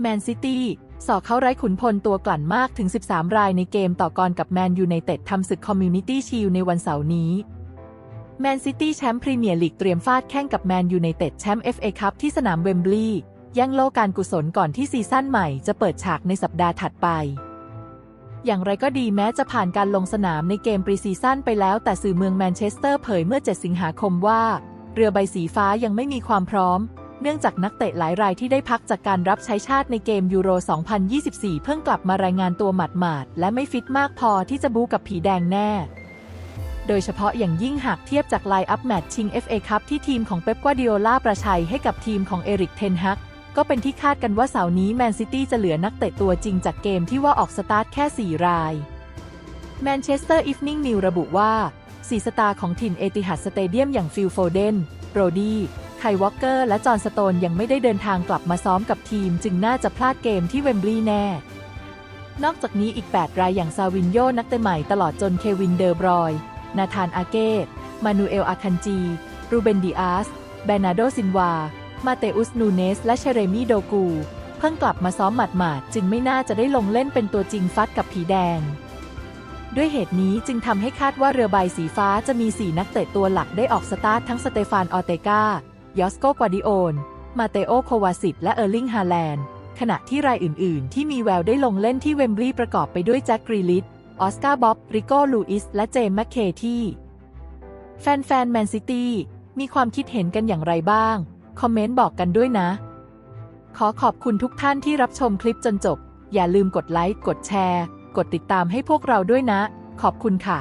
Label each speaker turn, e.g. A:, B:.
A: แมนซิตี้สอกเขาไร้ขุนพลตัวกลั่นมากถึง 13 รายในเกมต่อกรกับแมนยูไนเต็ดทำศึกคอมมูนิตี้ชิลในวันเสาร์นี้ แมนซิตี้แชมป์พรีเมียร์ลีกเตรียมฟาดแข่งกับแมนยูไนเต็ดแชมป์ FA คัพที่สนามเวมบลีย์ย่งโลกการกุศลก่อนที่ซีซั่นใหม่จะเปิดฉากในสัปดาห์ถัดไป อย่างไรก็ดีแม้จะผ่านการลงสนามในเกมปรีซีซั่นไปแล้วแต่สื่อเมืองแมนเชสเตอร์เผยเมื่อ 7 สิงหาคมว่า เรือใบสีฟ้ายังไม่มีความพร้อม เนื่องจากนักเตะหลายรายที่ได้พักจากการรับใช้ชาติในเกมยูโร 2024 เพิ่งกลับมารายงานตัวหมาดๆ และไม่ฟิตมากพอที่จะบู๊กับผีแดงแน่ โดยเฉพาะอย่างยิ่งหากเทียบจากไลน์อัพแมตช์ชิง FA คัพที่ทีมของเป๊ปกวาดิโอลาประชัยให้กับทีมของเอริกเทนฮักก็เป็นที่คาดกันว่าเสาร์นี้แมนซิตี้จะเหลือนักเตะตัวจริงจากเกมที่ว่าออกสตาร์ทแค่ 4 รายแมนเชสเตอร์อีฟนิ่งนิวระบุว่าสีสตาร์ของถิ่นเอติฮัดสเตเดียมอย่างฟิลโฟเดน โรดี้ ไควอลเกอร์และจอห์นสโตนยังไม่ได้เดินทางกลับมาซ้อมกับทีม จึงน่าจะพลาดเกมที่เวมบลีย์แน่ นอกจากนี้อีก 8 รายอย่างซาวินโยนักเตะใหม่ตลอดจนเควินเดอร์บรอย นาธานอาเก้มานูเอลอาคันจี รูเบนดิอาสเบนาโดซินวา มาเตอุสนูเนส และเชเรมีโดกู เพิ่งกลับมาซ้อมหมาดๆจึงไม่น่าจะได้ลงเล่นเป็นตัวจริงฟัดกับผีแดงด้วยเหตุนี้จึงทำให้คาดว่าเรือใบสีฟ้าจะมี 4 นักเตะตัวหลักได้ออกสตาร์ททั้งสเตฟานออเตกา ยอสโกกวาดิโอน มาเตโอโควาสิตและเออร์ลิงฮาแลนด์ ขณะที่รายอื่น ๆ ที่มีแววได้ลงเล่นที่เวมบลีย์ประกอบไปด้วยแจ็คกรีลิชออสการ์บ๊อบ ริโก้ลูอิส และเจมส์แมคเคที่ แฟนๆแมนซิตี้มีความคิดเห็นกันอย่างไรบ้าง คอมเมนต์บอกกันด้วยนะ ขอขอบคุณทุกท่านที่รับชมคลิปจนจบ อย่าลืมกดไลค์ กดแชร์ กดติดตามให้พวกเราด้วยนะ ขอบคุณค่ะ